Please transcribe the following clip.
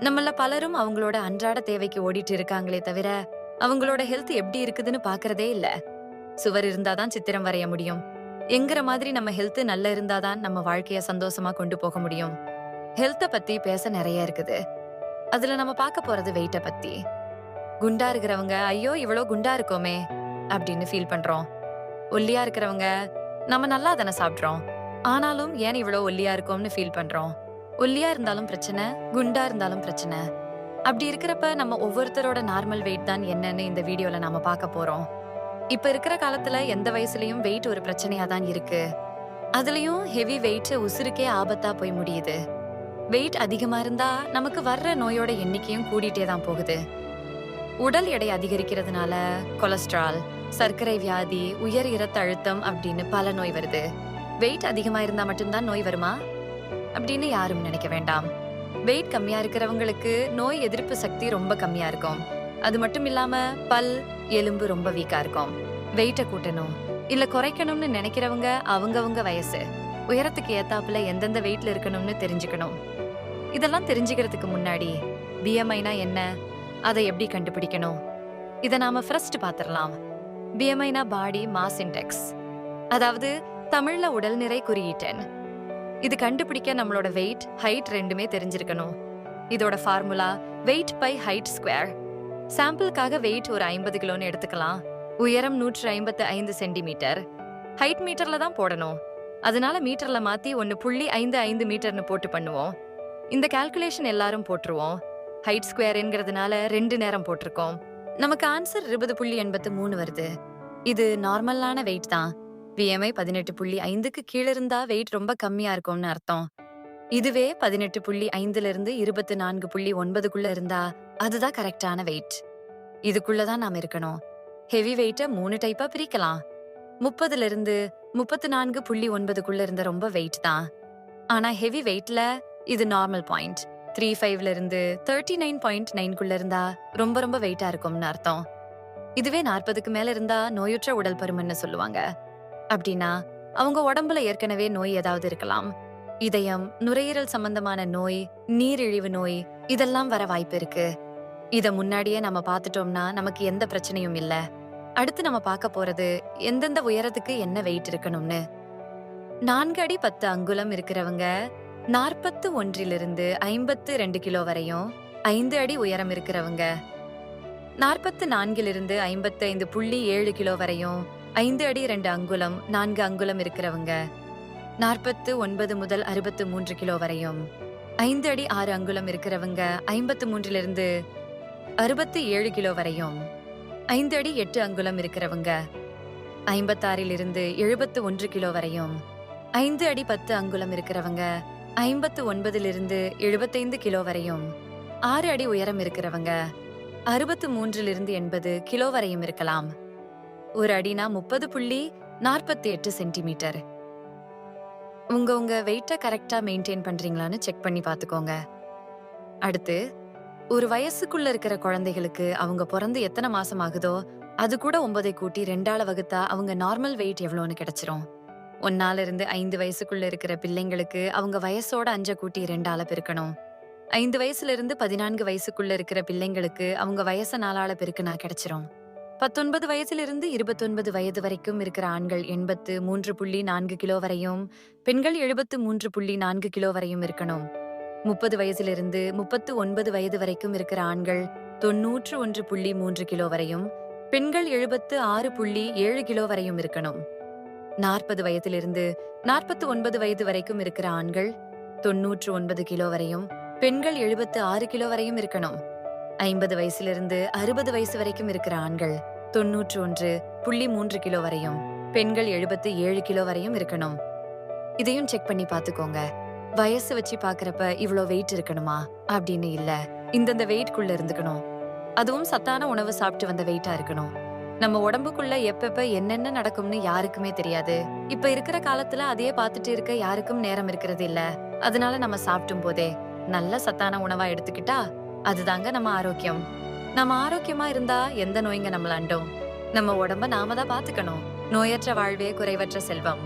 நம்மள பலரும் அவங்களோட அன்றாட தேவைக்கு ஓடிட்டு இருக்காங்களே தவிர அவங்களோட ஹெல்த் எப்படி இருக்குதுன்னு பாக்குறதே இல்ல. சுவர் இருந்தாதான் சித்திரம் வரைய முடியும். எங்கிற மாதிரி நம்ம ஹெல்த் நல்லா இருந்தாதான் நம்ம வாழ்க்கைய சந்தோஷமா கொண்டு போக முடியும். ஹெல்த்த பத்தி பேச நிறைய இருக்குது. அதுல நம்ம பார்க்க போறது வெயிட்ட பத்தி. குண்டா இருக்கிறவங்க ஐயோ இவ்வளோ குண்டா இருக்கோமே அப்படின்னு ஃபீல் பண்றோம். ஒல்லியா இருக்கிறவங்க நம்ம நல்லா தானே சாப்பிட்றோம். ஆனாலும் ஏன் இவ்வளோ ஒல்லியா இருக்கோம்னு ஃபீல் பண்றோம்? ஒல்லியா இருந்தாலும் பிரச்சனை குண்டா இருந்தாலும் பிரச்சனை. அப்படி இருக்கிறப்ப நம்ம ஒவ்வொருத்தரோட நார்மல் வெயிட் தான் என்னன்னு இந்த வீடியோல நாம பார்க்க போறோம். இப்ப இருக்கிற காலத்துல எந்த வயசுலயும் வெயிட் ஒரு பிரச்சனையா தான் இருக்கு. அதுலயும் ஹெவி வெயிட் உசுருக்கே ஆபத்தா போய் முடியுது. வெயிட் அதிகமா இருந்தா நமக்கு வர்ற நோயோட எண்ணிக்கையும் கூடிட்டே தான் போகுது. உடல் எடை அதிகரிக்கிறதுனால கொலஸ்ட்ரால் சர்க்கரை வியாதி உயர் இரத்த அழுத்தம் அப்படின்னு பல நோய் வருது. வெயிட் அதிகமா இருந்தா மட்டும்தான் நோய் வருமா? அப்படின்னு யாரும் நினைக்க வேண்டாம். வெயிட் கம்மியா இருக்கிறவங்களுக்கு நோய் எதிர்ப்பு சக்தி ரொம்ப கம்மியா இருக்கும். அது மட்டும் இல்லாம பல் எலும்பு ரொம்ப வீக்கா இருக்கும். வெயிட்டை கூட்டணும். இல்ல குறைக்கணும்னு நினைக்கிறவங்க அவங்கவங்க வயசு. உயரத்துக்கு ஏத்தாப்புல எந்தெந்த வெயிட்ல இருக்கணும்னு தெரிஞ்சுக்கணும். இதெல்லாம் தெரிஞ்சுக்கிறதுக்கு முன்னாடி பிஎம்ஐனா என்ன? அதை எப்படி கண்டுபிடிக்கணும்? இதை நாம ஃபர்ஸ்ட் பாத்திரலாம். பிஎம்ஐனா பாடி மாஸ் இண்டெக்ஸ் அதாவது தமிழ்ல உடல் நிறை குறியீட்டெண். இது கண்டுபிடிக்க நம்மளோட வெயிட் ஹைட் ரெண்டுமே தெரிஞ்சிருக்கணும். இதோட formula weight by height square சாம்பிளுக்காக weight ஒரு ஐம்பது கிலோன்னு எடுத்துக்கலாம். உயரம் நூற்று ஐம்பத்து ஐந்து சென்டிமீட்டர் ஹைட் மீட்டர்ல தான் போடணும். அதனால மீட்டர்ல மாத்தி ஒன்னு புள்ளி ஐந்து ஐந்து மீட்டர்னு போட்டு பண்ணுவோம். இந்த கால்குலேஷன் எல்லாரும் போட்டுருவோம். ஹைட் ஸ்கொயர்ங்கிறதுனால ரெண்டு நேரம் போட்டிருக்கோம். நமக்கு ஆன்சர் இருபது புள்ளி எண்பத்து மூணு வருது. இது நார்மலான வெயிட் தான். பிஎம்ஐ பதினெட்டு புள்ளி ஐந்துக்கு கீழ இருந்தா வெயிட் ரொம்ப கம்மியா இருக்கும்னு அர்த்தம். இதுவே பதினெட்டு புள்ளி ஐந்துல இருந்து இருபத்தி நான்கு புள்ளி ஒன்பதுக்குள்ள இருந்தா அதுதான் கரெக்டான வெயிட் இதுக்குள்ளதான் நாம இருக்கணும். ஹெவி வெயிட்ட மூணு டைப்பா பிரிக்கலாம். முப்பதுல இருந்து முப்பத்து நான்கு புள்ளி ஒன்பதுக்குள்ள இருந்த ரொம்ப வெயிட் தான். ஆனா ஹெவி வெயிட்ல இது நார்மல் பாயிண்ட் த்ரீ ஃபைவ்ல இருந்து தேர்ட்டி நைன் பாயிண்ட் நைன்குள்ள இருந்தா ரொம்ப ரொம்ப வெயிட்டா இருக்கும்னு அர்த்தம். இதுவே நாற்பதுக்கு மேல இருந்தா நோயுற்ற உடல் பருமன்னு சொல்லுவாங்க. அப்படின்னா அவங்க உடம்புல ஏற்கனவே நோய் ஏதாவது இருக்கலாம். இதயம் நுரையீரல் சம்பந்தமான நோய் நீரிழிவு நோய் இதெல்லாம் வர வாய்ப்பு இருக்கு. இத முன்னாடியே நம்ம பார்த்துட்டோம்னா நமக்கு எந்த பிரச்சனையும் இல்ல. அடுத்து நம்ம பார்க்க போறது எந்தெந்த உயரத்துக்கு என்ன வெயிட் இருக்கணும்னு. நான்கு அடி பத்து அங்குலம் இருக்கிறவங்க நாற்பத்து ஒன்றிலிருந்து ஐம்பத்து ரெண்டு கிலோ வரையும் ஐந்து அடி உயரம் இருக்கிறவங்க நாற்பத்து நான்கிலிருந்து ஐம்பத்தைந்து புள்ளி ஏழு கிலோ வரையும் ஐந்து அடி ரெண்டு அங்குலம் நான்கு அங்குலம் இருக்கிறவங்க. நாற்பத்து ஒன்பது முதல் அறுபத்து மூன்று கிலோ வரையும். ஐந்து அடி ஆறு அங்குலம் இருக்கிறவங்க ஐம்பத்து மூன்றிலிருந்து அறுபத்து ஏழு கிலோ வரையும். ஐந்து அடி எட்டு அங்குலம் இருக்கிறவங்க ஐம்பத்தாறிலிருந்து எழுபத்து ஒன்று கிலோ வரையும். ஐந்து அடி பத்து அங்குலம் இருக்கிறவங்க ஐம்பத்து ஒன்பதிலிருந்து எழுபத்தைந்து கிலோ வரையும். ஆறு அடி உயரம் இருக்கிறவங்க அறுபத்து மூன்றிலிருந்து எண்பது கிலோ வரையும் இருக்கலாம். ஒரு அடினா முப்பது புள்ளி நாற்பத்தி எட்டு சென்டிமீட்டர். உங்க உங்க வெயிட்டை கரெக்டா மெயின்டைன் பண்றீங்களான்னு செக் பண்ணி பார்த்துக்கோங்க. அடுத்து ஒரு வயசுக்குள்ள இருக்கிற குழந்தைகளுக்கு அவங்க பிறந்து எத்தனை மாசம் ஆகுதோ அது கூட ஒன்பதை கூட்டி ரெண்டால வகுத்தா அவங்க நார்மல் வெயிட் எவ்வளோன்னு கிடைச்சிரும். ஒன்னால இருந்து ஐந்து வயசுக்குள்ள இருக்கிற பிள்ளைங்களுக்கு அவங்க வயசோட அஞ்ச கூட்டி ரெண்டால பெருக்கணும். ஐந்து வயசுல இருந்து பதினான்கு வயசுக்குள்ள இருக்கிற பிள்ளைங்களுக்கு அவங்க வயச நாளால பெருக்குனா கிடைச்சிரும். பத்தொன்பது வயதிலிருந்து இருபத்தொன்பது வயது வரைக்கும் இருக்கிற ஆண்கள் எண்பத்து மூன்று புள்ளி நான்கு கிலோ வரையும் பெண்கள் எழுபத்து மூன்று புள்ளி நான்கு கிலோ வரையும் இருக்கணும். முப்பது வயதிலிருந்து முப்பத்து ஒன்பது வயது வரைக்கும் இருக்கிற ஆண்கள் தொன்னூற்று ஒன்று புள்ளி மூன்று கிலோ வரையும் பெண்கள் எழுபத்து ஆறு புள்ளி ஏழு கிலோ வரையும் இருக்கணும். நாற்பது வயதிலிருந்து நாற்பத்து ஒன்பது வயது வரைக்கும் இருக்கிற ஆண்கள் தொன்னூற்று ஒன்பது கிலோ வரையும் பெண்கள் எழுபத்து ஆறு கிலோ வரையும் இருக்கணும். ஐம்பது வயசிலிருந்து அறுபது வயசு வரைக்கும் இருக்கிற ஆண்கள் தொன்னூற்று ஒன்று புள்ளி மூன்று கிலோ வரையும் பெண்கள் எழுபத்து ஏழு கிலோ வரையும் இருக்கணும். இதையும் செக் பண்ணி பார்த்துக்கோங்க. வயசு வச்சு பாக்குறப்ப இவ்வளோ வெயிட் இருக்கணுமா? அப்படின்னு இல்ல. இந்தந்த வெயிட்குள்ள இருந்துக்கணும். அதுவும் சத்தான உணவு சாப்பிட்டு வந்த வெயிட்டா இருக்கணும். நம்ம உடம்புக்குள்ள எப்பப்ப என்னென்ன நடக்கும்னு யாருக்குமே தெரியாது. இப்ப இருக்கிற காலத்துல அதையே பார்த்துட்டு இருக்க யாருக்கும் நேரம் இருக்கிறது இல்ல. அதனால நம்ம சாப்பிட்டும் போதே நல்ல சத்தான உணவா எடுத்துக்கிட்டா அதுதாங்க நம்ம ஆரோக்கியம். நம்ம ஆரோக்கியமா இருந்தா எந்த நோய்ங்க நம்மள அண்டும்? நம்ம உடம்ப நாம தான் பாத்துக்கணும். நோயற்ற வாழ்வே குறைவற்ற செல்வம்.